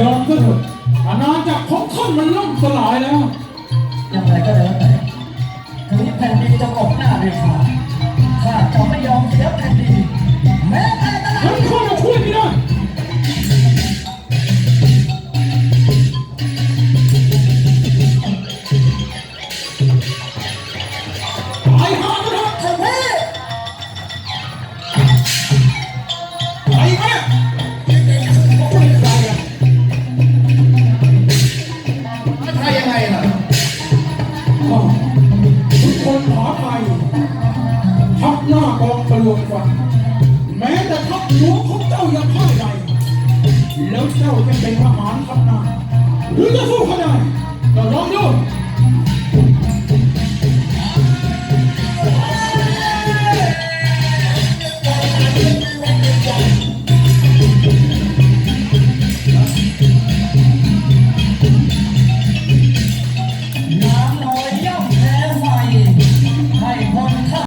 ยอมก็เถอะอาณาจักรของท่านมันล่มสลายแล้วอย่างไรก็แล้วแต่ถึงแผ่นดินจะตกหน้าด้วยข้าข้าจะไม่ยอมเสียแผ่นดินแม้แต่ตะฉันเข้ามาช่วยไม่ได้ตายหา ทับหน้ากองทะลวงฟันแม้แต่ทับหลวงของเจ้ายังพ่ายใดแล้วเจ้าจะเป็นทหารทับหน้าหรือจะสู้เขาได้ก็ลองดู